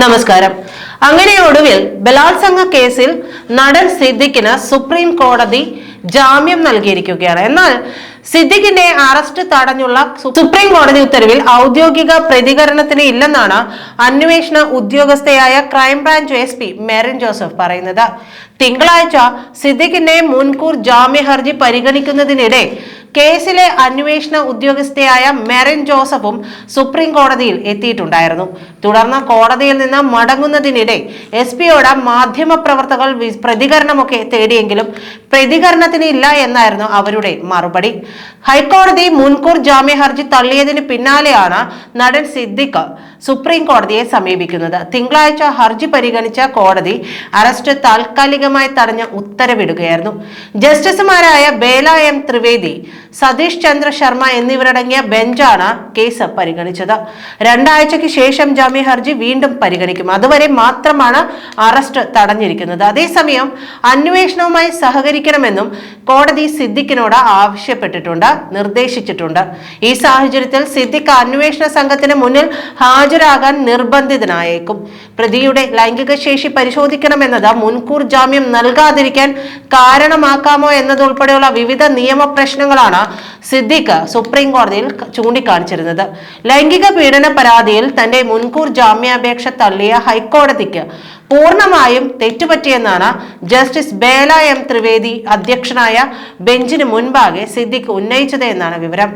നമസ്കാരം. അങ്ങനെ ഒടുവിൽ ബലാത്സംഗ കേസിൽ നടൻ സിദ്ദിഖിന് സുപ്രീം കോടതി ജാമ്യം നൽകിയിരിക്കുകയാണ്. എന്നാൽ സിദ്ദിഖിന്റെ അറസ്റ്റ് തടഞ്ഞുള്ള സുപ്രീം കോടതി ഉത്തരവിൽ ഔദ്യോഗിക പ്രതികരണത്തിന് ഇല്ലെന്നാണ് അന്വേഷണ ഉദ്യോഗസ്ഥയായ crime branch S P Merin Joseph പറയുന്നത്. തിങ്കളാഴ്ച സിദ്ദിഖിന്റെ മുൻകൂർ ജാമ്യ ഹർജി പരിഗണിക്കുന്നതിനിടെ കേസിലെ അന്വേഷണ ഉദ്യോഗസ്ഥയായ മെറിൻ ജോസഫും സുപ്രീം കോടതിയിൽ എത്തിയിട്ടുണ്ടായിരുന്നു. തുടർന്ന് കോടതിയിൽ നിന്ന് മടങ്ങുന്നതിനിടെ എസ് പിയോട് മാധ്യമപ്രവർത്തകർ പ്രതികരണമൊക്കെ തേടിയെങ്കിലും പ്രതികരണത്തിന് ഇല്ല എന്നായിരുന്നു അവരുടെ മറുപടി. ഹൈക്കോടതി മുൻകൂർ ജാമ്യ ഹർജി തള്ളിയതിന് പിന്നാലെയാണ് നടൻ സിദ്ദിഖ് സുപ്രീം കോടതിയെ സമീപിക്കുന്നത്. തിങ്കളാഴ്ച ഹർജി പരിഗണിച്ച കോടതി അറസ്റ്റ് താൽക്കാലികമായി തടഞ്ഞ ഉത്തരവിടുകയായിരുന്നു. ജസ്റ്റിസുമാരായ ബേല എം ത്രിവേദി സതീഷ് ചന്ദ്ര ശർമ്മ എന്നിവരടങ്ങിയ ബെഞ്ചാണ് കേസ് പരിഗണിച്ചത്. രണ്ടാഴ്ചയ്ക്ക് ശേഷം ജാമ്യ ഹർജി വീണ്ടും പരിഗണിക്കും. അതുവരെ മാത്രമാണ് അറസ്റ്റ് തടഞ്ഞിരിക്കുന്നത്. അതേസമയം അന്വേഷണവുമായി സഹകരിക്കണമെന്നും കോടതി സിദ്ദിഖിനോട് ആവശ്യപ്പെട്ടിട്ടുണ്ട് നിർദ്ദേശിച്ചിട്ടുണ്ട്. ഈ സാഹചര്യത്തിൽ സിദ്ദിഖ് അന്വേഷണ സംഘത്തിന് മുന്നിൽ ഹാജരാകാൻ നിർബന്ധിതനായേക്കും. പ്രതിയുടെ ലൈംഗിക ശേഷി പരിശോധിക്കണമെന്നത് മുൻകൂർ ജാമ്യം നൽകാതിരിക്കാൻ കാരണമാക്കാമോ എന്നതുൾപ്പെടെയുള്ള വിവിധ നിയമ പ്രശ്നങ്ങളാണ് സിദ്ദിഖ് സുപ്രീം കോടതിയിൽ ചൂണ്ടിക്കാണിച്ചിരുന്നത്. ലൈംഗിക പീഡന പരാതിയിൽ തന്റെ മുൻകൂർ ജാമ്യാപേക്ഷ തള്ളിയ ഹൈക്കോടതിക്ക് പൂർണമായും തെറ്റുപറ്റിയെന്നാണ് ജസ്റ്റിസ് ബേല എം ത്രിവേദി അധ്യക്ഷനായ ബെഞ്ചിന് മുൻപാകെ സിദ്ദിഖ് ഉന്നയിച്ചത് എന്നാണ് വിവരം.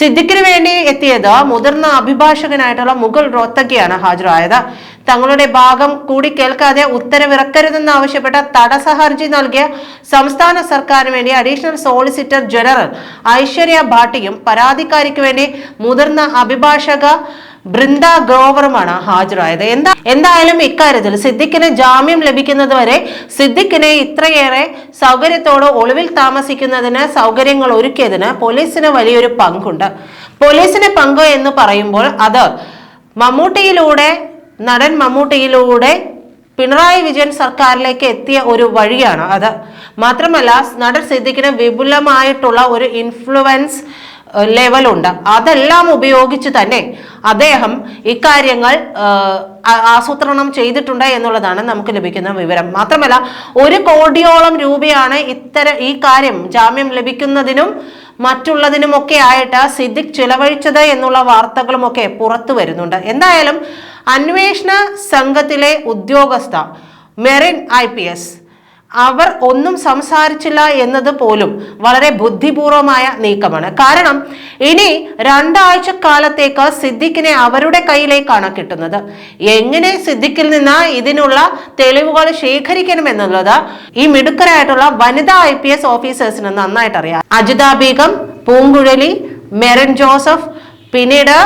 സിദ്ദിഖിന് വേണ്ടി എത്തിയത് മുതിർന്ന അഭിഭാഷകനായിട്ടുള്ള മുഗൾ റോത്തഗിയാണ് ഹാജരായത്. തങ്ങളുടെ ഭാഗം കൂടി കേൾക്കാതെ ഉത്തരവിറക്കരുതെന്ന് ആവശ്യപ്പെട്ട തടസ്സ ഹർജി നൽകിയ സംസ്ഥാന സർക്കാരിന് വേണ്ടി അഡീഷണൽ സോളിസിറ്റർ ജനറൽ ഐശ്വര്യ ഭാട്ടിയും പരാതിക്കാരിക്ക് വേണ്ടി മുതിർന്ന അഭിഭാഷക ബൃന്ദ ഗ്രോവറുമാണ് ഹാജരായത്. എന്താ എന്തായാലും ഇക്കാര്യത്തിൽ സിദ്ദിഖിന് ജാമ്യം ലഭിക്കുന്നത് വരെ സിദ്ദിഖിനെ ഇത്രയേറെ സൗകര്യത്തോടെ ഒളിവിൽ താമസിക്കുന്നതിന് സൗകര്യങ്ങൾ ഒരുക്കിയതിന് പോലീസിന് വലിയൊരു പങ്കുണ്ട്. പോലീസിന് പങ്ക് എന്ന് പറയുമ്പോൾ അത് മമ്മൂട്ടിയിലൂടെ നടൻ മമ്മൂട്ടിയിലൂടെ പിണറായി വിജയൻ സർക്കാരിലേക്ക് എത്തിയ ഒരു വഴിയാണ് അത്. മാത്രമല്ല നടൻ സിദ്ദിഖിന് വിപുലമായിട്ടുള്ള ഒരു ഇൻഫ്ലുവൻസ് ലെവലുണ്ട് അതെല്ലാം ഉപയോഗിച്ച് തന്നെ അദ്ദേഹം ഇക്കാര്യങ്ങൾ ആസൂത്രണം ചെയ്തിട്ടുണ്ട് എന്നുള്ളതാണ് നമുക്ക് ലഭിക്കുന്ന വിവരം. മാത്രമല്ല ഒരു കോടിയോളം രൂപയാണ് ഇത്തരം ഈ കാര്യം ജാമ്യം ലഭിക്കുന്നതിനും മറ്റുള്ളതിനുമൊക്കെ ആയിട്ട് സിദ്ദിഖ് ചിലവഴിച്ചത് എന്നുള്ള വാർത്തകളുമൊക്കെ പുറത്തു വരുന്നുണ്ട്. എന്തായാലും അന്വേഷണ സംഘത്തിലെ ഉദ്യോഗസ്ഥ മെറിൻ ഐ പി എസ് അവർ ഒന്നും സംസാരിച്ചില്ല എന്നത് പോലും വളരെ ബുദ്ധിപൂർവമായ നീക്കമാണ്. കാരണം ഇനി രണ്ടാഴ്ച കാലത്തേക്ക് സിദ്ദിഖിനെ അവരുടെ കയ്യിലേക്കാണ് കിട്ടുന്നത്. എങ്ങനെ സിദ്ദിഖിൽ നിന്ന് ഇതിനുള്ള തെളിവുകൾ ശേഖരിക്കണമെന്നുള്ളത് ഈ മിടുക്കരായിട്ടുള്ള വനിതാ ഐ പി എസ് ഓഫീസേഴ്സിന് നന്നായിട്ട് അറിയാം അജിത ബീഗം പൂങ്കുഴലി മെറിൻ ജോസഫ് പിന്നീട്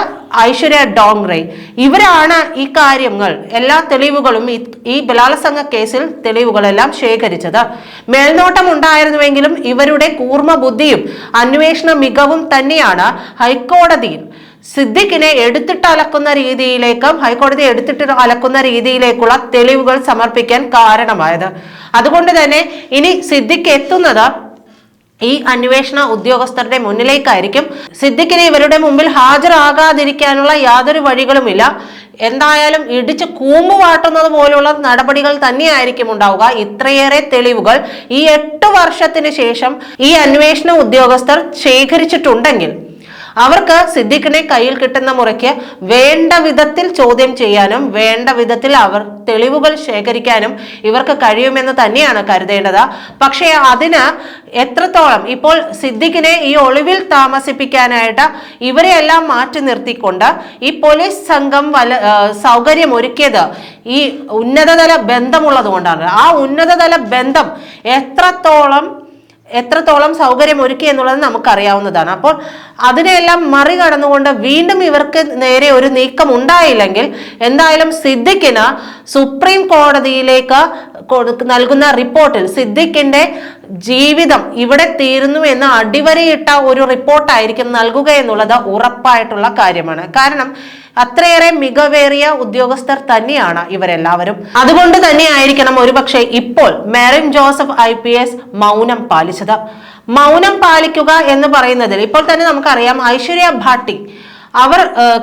ഐശ്വര്യ ഡോങ്റെ ഇവരാണ് ഈ കാര്യങ്ങൾ എല്ലാ തെളിവുകളും ഈ- ബലാത്സംഗ കേസിൽ തെളിവുകളെല്ലാം ശേഖരിച്ചത്. മേൽനോട്ടം ഉണ്ടായിരുന്നുവെങ്കിലും ഇവരുടെ കൂർമ്മ ബുദ്ധിയും അന്വേഷണ മികവും തന്നെയാണ് ഹൈക്കോടതിയിൽ. സിദ്ദിഖിനെ എടുത്തിട്ട് അലക്കുന്ന രീതിയിലേക്കും ഹൈക്കോടതി എടുത്തിട്ട് അലക്കുന്ന രീതിയിലേക്കുള്ള തെളിവുകൾ സമർപ്പിക്കാൻ കാരണമായത്. അതുകൊണ്ട് തന്നെ ഇനി സിദ്ദിഖ് എത്തുന്നത് ഈ അന്വേഷണ ഉദ്യോഗസ്ഥരുടെ മുന്നിലേക്കായിരിക്കും. സിദ്ദിഖിനെ ഇവരുടെ മുമ്പിൽ ഹാജരാകാതിരിക്കാനുള്ള യാതൊരു വഴികളുമില്ല. എന്തായാലും ഇടിച്ച് കൂമ്പ് വാട്ടുന്നത് പോലുള്ള നടപടികൾ തന്നെയായിരിക്കും ഉണ്ടാവുക. ഇത്രയേറെ തെളിവുകൾ ഈ എട്ട് വർഷത്തിന് ശേഷം ഈ അന്വേഷണ ഉദ്യോഗസ്ഥർ ശേഖരിച്ചിട്ടുണ്ടെങ്കിൽ. അവർക്ക് സിദ്ദിഖിനെ കയ്യിൽ കിട്ടുന്ന മുറയ്ക്ക് വേണ്ട വിധത്തിൽ ചോദ്യം ചെയ്യാനും വേണ്ട വിധത്തിൽ അവർ തെളിവുകൾ ശേഖരിക്കാനും ഇവർക്ക് കഴിയുമെന്ന് തന്നെയാണ് കരുതേണ്ടത്. പക്ഷേ അതിന് എത്രത്തോളം ഇപ്പോൾ സിദ്ദിഖിനെ ഈ ഒളിവിൽ താമസിപ്പിക്കാനായിട്ട് ഇവരെയെല്ലാം മാറ്റി നിർത്തിക്കൊണ്ട് ഈ പോലീസ് സംഘം വല സൗകര്യം ഒരുക്കിയത് ഈ ഉന്നതതല ബന്ധമുള്ളത് കൊണ്ടാണ് ആ ഉന്നതതല ബന്ധം എത്രത്തോളം എത്രത്തോളം സൗകര്യം ഒരുക്കി എന്നുള്ളത് നമുക്കറിയാവുന്നതാണ്. അപ്പോൾ അതിനെയെല്ലാം മറികടന്നുകൊണ്ട് വീണ്ടും ഇവർക്ക് നേരെ ഒരു നീക്കം ഉണ്ടായില്ലെങ്കിൽ എന്തായാലും സിദ്ദിഖിന് സുപ്രീം കോടതിയിലേക്ക് കൊടു- നൽകുന്ന റിപ്പോർട്ടിൽ സിദ്ദിഖിന്റെ ജീവിതം ഇവിടെ തീരുന്നു എന്ന് അടിവരയിട്ട ഒരു റിപ്പോർട്ടായിരിക്കും നൽകുക എന്നുള്ളത് ഉറപ്പായിട്ടുള്ള കാര്യമാണ്. കാരണം അത്രയേറെ മികവേറിയ ഉദ്യോഗസ്ഥർ തന്നെയാണ് ഇവരെല്ലാവരും. അതുകൊണ്ട് തന്നെയായിരിക്കണം ഒരുപക്ഷെ ഇപ്പോൾ Merin Joseph I P S മൗനം പാലിച്ചത്. മൗനം പാലിക്കുക എന്ന് പറയുന്നതിൽ ഇപ്പോൾ തന്നെ നമുക്കറിയാം ഐശ്വര്യ ഭാട്ടി അവർ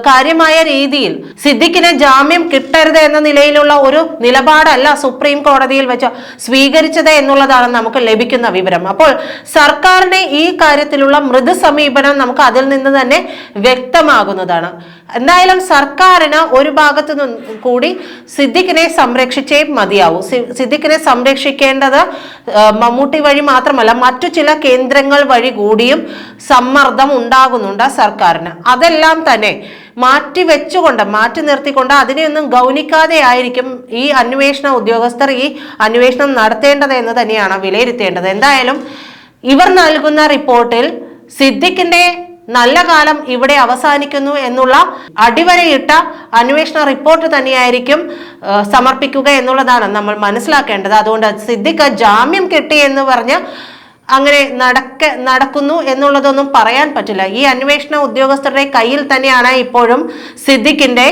കാര്യമായ രീതിയിൽ സിദ്ദിഖിന് ജാമ്യം കിട്ടരുത് എന്ന നിലയിലുള്ള ഒരു നിലപാടല്ല സുപ്രീം കോടതിയിൽ വെച്ച് സ്വീകരിച്ചത് എന്നുള്ളതാണ് നമുക്ക് ലഭിക്കുന്ന വിവരം. അപ്പോൾ സർക്കാരിന്റെ ഈ കാര്യത്തിലുള്ള മൃദു സമീപനം നമുക്ക് അതിൽ നിന്ന് തന്നെ വ്യക്തമാകുന്നതാണ്. എന്തായാലും സർക്കാരിന് ഒരു ഭാഗത്തു കൂടി സിദ്ദിഖിനെ സംരക്ഷിച്ചേ മതിയാവൂ. സിദ്ദിഖിനെ സംരക്ഷിക്കേണ്ടത് മമ്മൂട്ടി വഴി മാത്രമല്ല മറ്റു ചില കേന്ദ്രങ്ങൾ വഴി കൂടിയും സമ്മർദ്ദം ഉണ്ടാകുന്നുണ്ട് സർക്കാരിന്. അതെല്ലാം തന്നെ മാറ്റി വെച്ചുകൊണ്ട് മാറ്റി നിർത്തിക്കൊണ്ട് അതിനെയൊന്നും ഗൗനിക്കാതെ ആയിരിക്കും ഈ അന്വേഷണ ഉദ്യോഗസ്ഥർ ഈ അന്വേഷണം നടത്തേണ്ടത് എന്ന് തന്നെയാണ് വിലയിരുത്തേണ്ടത്. എന്തായാലും ഇവർ നൽകുന്ന റിപ്പോർട്ടിൽ സിദ്ദിഖിന്റെ നല്ല കാലം ഇവിടെ അവസാനിക്കുന്നു എന്നുള്ള അടിവരയിട്ട അന്വേഷണ റിപ്പോർട്ട് തന്നെയായിരിക്കും സമർപ്പിക്കുക എന്നുള്ളതാണ് നമ്മൾ മനസ്സിലാക്കേണ്ടത്. അതുകൊണ്ട് സിദ്ദിഖ് ജാമ്യം കിട്ടി എന്ന് പറഞ്ഞ് അങ്ങനെ നടക്ക നടക്കുന്നു എന്നുള്ളതൊന്നും പറയാൻ പറ്റില്ല. ഈ അന്വേഷണ ഉദ്യോഗസ്ഥരുടെ കയ്യിൽ തന്നെയാണ് ഇപ്പോഴും സിദ്ദിഖിന്റെ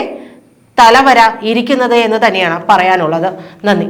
തലവര ഇരിക്കുന്നത് എന്ന് തന്നെയാണ് പറയാനുള്ളത്. നന്ദി.